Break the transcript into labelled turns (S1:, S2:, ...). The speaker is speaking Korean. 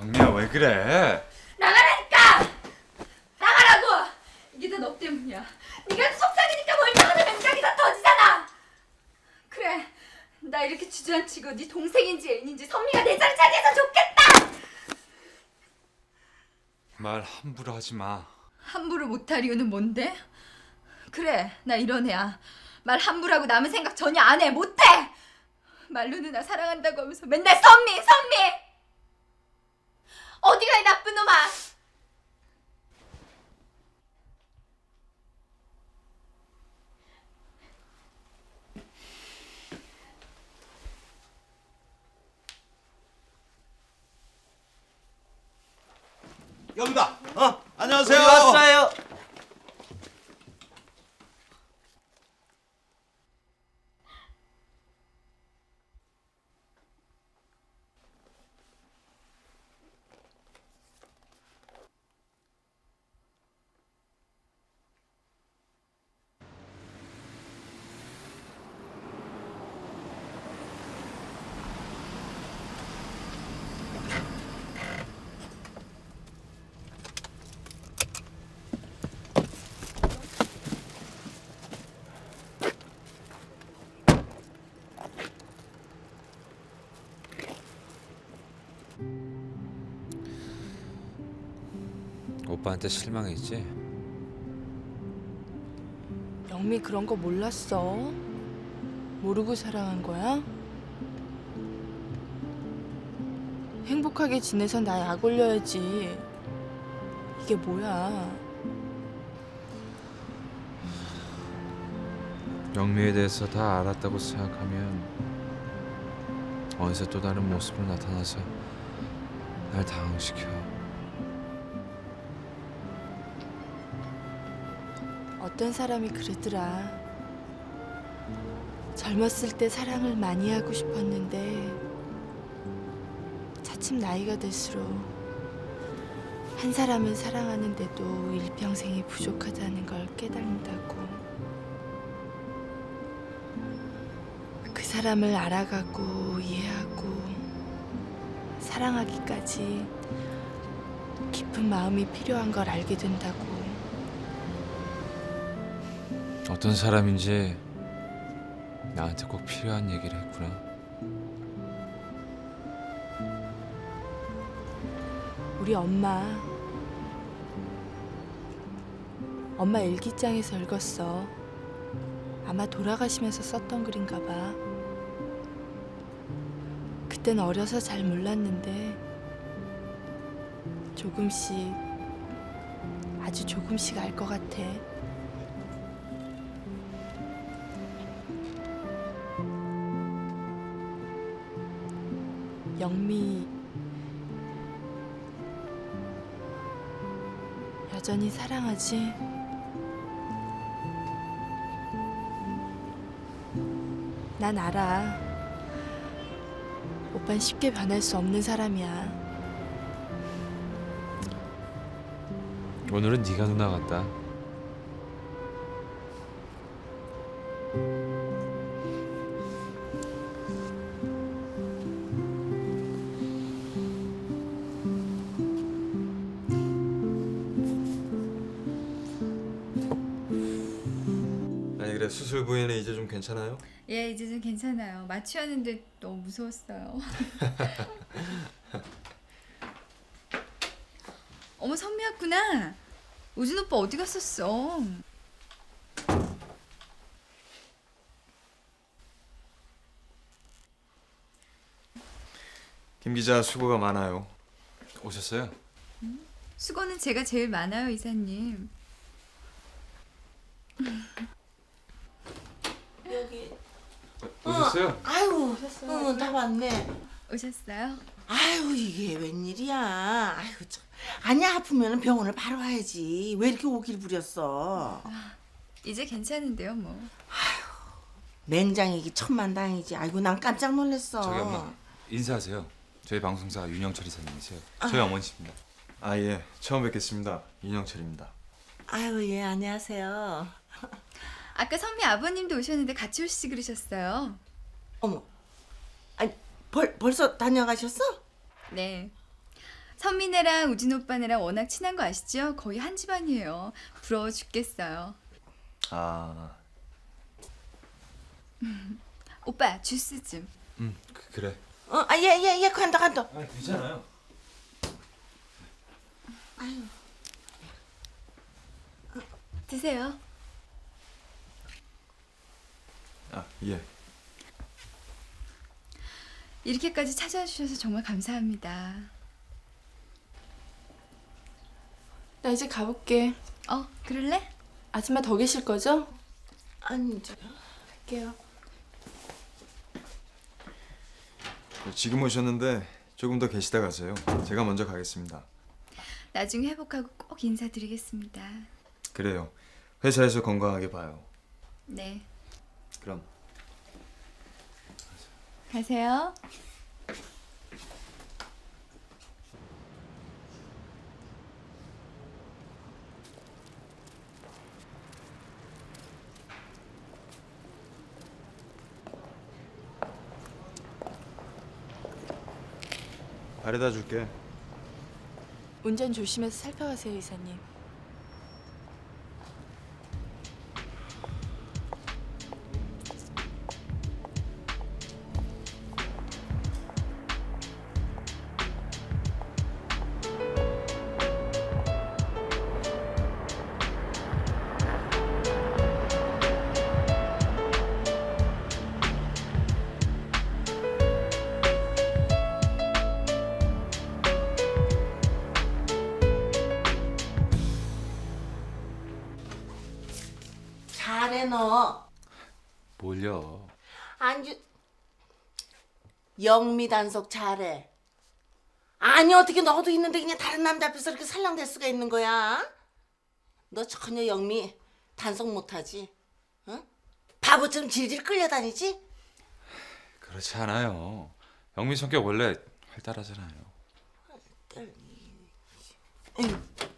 S1: 경미야 왜 그래?
S2: 나가라니까! 나가라고! 이게 다 너 때문이야. 네가 속삭이니까 멀쩡하다 맹장이 다 터지잖아. 그래, 나 이렇게 주저앉히고 네 동생인지 애인인지 선미가 내 자리 차지해서 좋겠다.
S1: 말 함부로 하지 마.
S2: 함부로 못할 이유는 뭔데? 그래, 나 이런 애야. 말 함부로 하고 남의 생각 전혀 안 해, 못해. 말로는 나 사랑한다고 하면서 맨날 선미, 선미. 어디가 이 나쁜 놈아?
S3: 여기다. 어, 안녕하세요.
S4: 우리 왔어요.
S1: 오빠한테 실망했지?
S5: 영미 그런 거 몰랐어? 모르고 사랑한 거야? 행복하게 지내서 나 약 올려야지. 이게 뭐야?
S1: 영미에 대해서 다 알았다고 생각하면 어느새 또 다른 모습으로 나타나서 날 당황시켜.
S5: 어떤 사람이 그러더라. 젊었을 때 사랑을 많이 하고 싶었는데 차츰 나이가 들수록 한 사람을 사랑하는데도 일평생이 부족하다는 걸 깨닫는다고. 그 사람을 알아가고 이해하고 사랑하기까지 깊은 마음이 필요한 걸 알게 된다고.
S1: 어떤 사람인지 나한테 꼭 필요한 얘기를 했구나.
S5: 우리 엄마 엄마 일기장에서 읽었어. 아마 돌아가시면서 썼던 글인가 봐. 그땐 어려서 잘 몰랐는데 조금씩 아주 조금씩 알 것 같아 영미 여전히 사랑하지? 난 알아. 오빤 쉽게 변할 수 없는 사람이야.
S1: 오늘은 네가 누나 같다.
S3: 수술 부위는 이제 좀 괜찮아요?
S2: 예, 이제 좀 괜찮아요. 마취하는데 너무 무서웠어요. 어머 선미 왔구나. 우진 오빠 어디 갔었어?
S3: 김 기자 수고가 많아요.
S1: 오셨어요?
S2: 수고는 제가 제일 많아요, 이사님.
S6: 여기
S1: 오셨어요?
S6: 아유 어, 다 왔네
S2: 오셨어요?
S6: 아유 이게 웬일이야 아유 참 아니야 아프면 병원을 바로 와야지 왜 이렇게 오길 부렸어
S2: 이제 괜찮은데요, 뭐.
S6: 맹장이기 천만다행이지 아이고 난 깜짝 놀랐어
S1: 저기 엄마 인사하세요. 저희 방송사 윤영철 이사님이세요. 저희 어머니십니다.
S3: 아 예, 처음 뵙겠습니다. 윤영철입니다.
S6: 아유 예 안녕하세요
S2: 아까 선미 아버님도 오셨는데 같이 오시지 그러셨어요.
S6: 어머 아니 벌, 벌써 다녀가셨어?
S2: 네. 선민애랑 우진 오빠네랑 워낙 친한 거 아시죠? 거의 한 집안이에요. 부러워 죽겠어요.
S3: 아,
S2: 오빠 주스 좀.
S1: 음 그, 그래.
S6: 어, 아, 예, 예, 예, 간다, 간다.
S1: 아 괜찮아요.
S2: 드세요.
S3: 아 예.
S2: 이렇게까지 찾아와 주셔서 정말 감사합니다.
S5: 나 이제 가볼게.
S2: 어, 그럴래?
S5: 아줌마 더 계실 거죠?
S6: 아니, 저,
S5: 갈게요.
S3: 지금 오셨는데 조금 더 계시다 가세요. 제가 먼저 가겠습니다.
S2: 나중에 회복하고 꼭 인사드리겠습니다.
S3: 그래요. 회사에서 건강하게 봐요.
S2: 네.
S3: 그럼.
S2: 가세요.
S3: 바래다 줄게.
S5: 운전 조심해서 살펴가세요, 이사님.
S6: 잘해, 너.
S1: 뭘요?
S6: 안주 영미 단속 잘해. 아니 어떻게 너도 있는데 그냥 다른 남자 앞에서 이렇게 살랑댈 수가 있는 거야? 너 전혀 영미 단속 못하지? 응? 바보처럼 질질 끌려다니지?
S1: 그렇지 않아요. 영미 성격 원래 활달하잖아요.
S6: 응.